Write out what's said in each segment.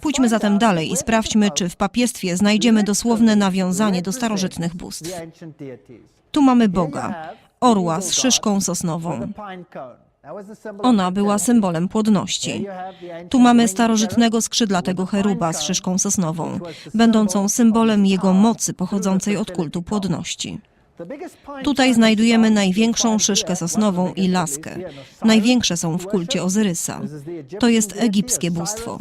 Pójdźmy zatem dalej i sprawdźmy, czy w papiestwie znajdziemy dosłowne nawiązanie do starożytnych bóstw. Tu mamy Boga, orła z szyszką sosnową. Ona była symbolem płodności. Tu mamy starożytnego skrzydlatego cheruba z szyszką sosnową, będącą symbolem jego mocy pochodzącej od kultu płodności. Tutaj znajdujemy największą szyszkę sosnową i laskę. Największe są w kulcie Ozyrysa. To jest egipskie bóstwo.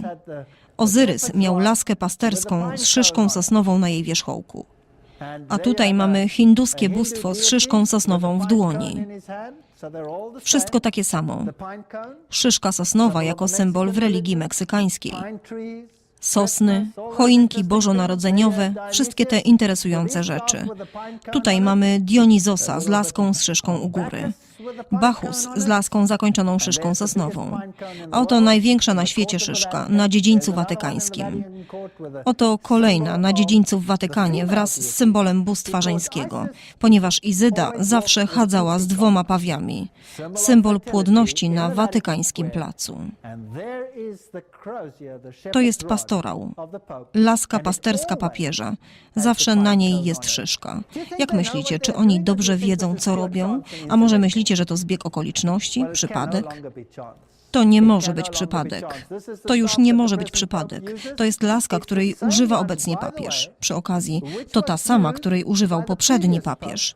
Ozyrys miał laskę pasterską z szyszką sosnową na jej wierzchołku. A tutaj mamy hinduskie bóstwo z szyszką sosnową w dłoni. Wszystko takie samo. Szyszka sosnowa jako symbol w religii meksykańskiej. Sosny, choinki bożonarodzeniowe, wszystkie te interesujące rzeczy. Tutaj mamy Dionizosa z laską z szyszką u góry. Bacchus z laską zakończoną szyszką sosnową. Oto największa na świecie szyszka na dziedzińcu watykańskim. Oto kolejna na dziedzińcu w Watykanie wraz z symbolem bóstwa żeńskiego, ponieważ Izyda zawsze chadzała z dwoma pawiami. Symbol płodności na watykańskim placu. To jest pastorał. Laska pasterska papieża. Zawsze na niej jest szyszka. Jak myślicie, czy oni dobrze wiedzą, co robią? A może myślicie, że to zbieg okoliczności? Przypadek? To nie może być przypadek. To już nie może być przypadek. To jest laska, której używa obecnie papież. Przy okazji, to ta sama, której używał poprzedni papież.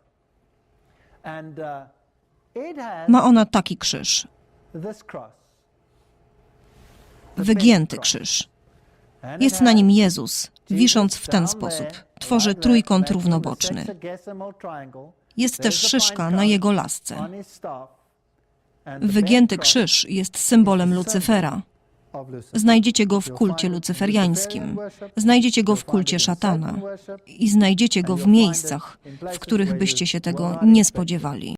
Ma ona taki krzyż, wygięty krzyż. Jest na nim Jezus, wisząc w ten sposób. Tworzy trójkąt równoboczny. Jest też szyszka na jego lasce. Wygięty krzyż jest symbolem Lucyfera. Znajdziecie go w kulcie lucyferiańskim, znajdziecie go w kulcie szatana. i znajdziecie go w miejscach, w których byście się tego nie spodziewali.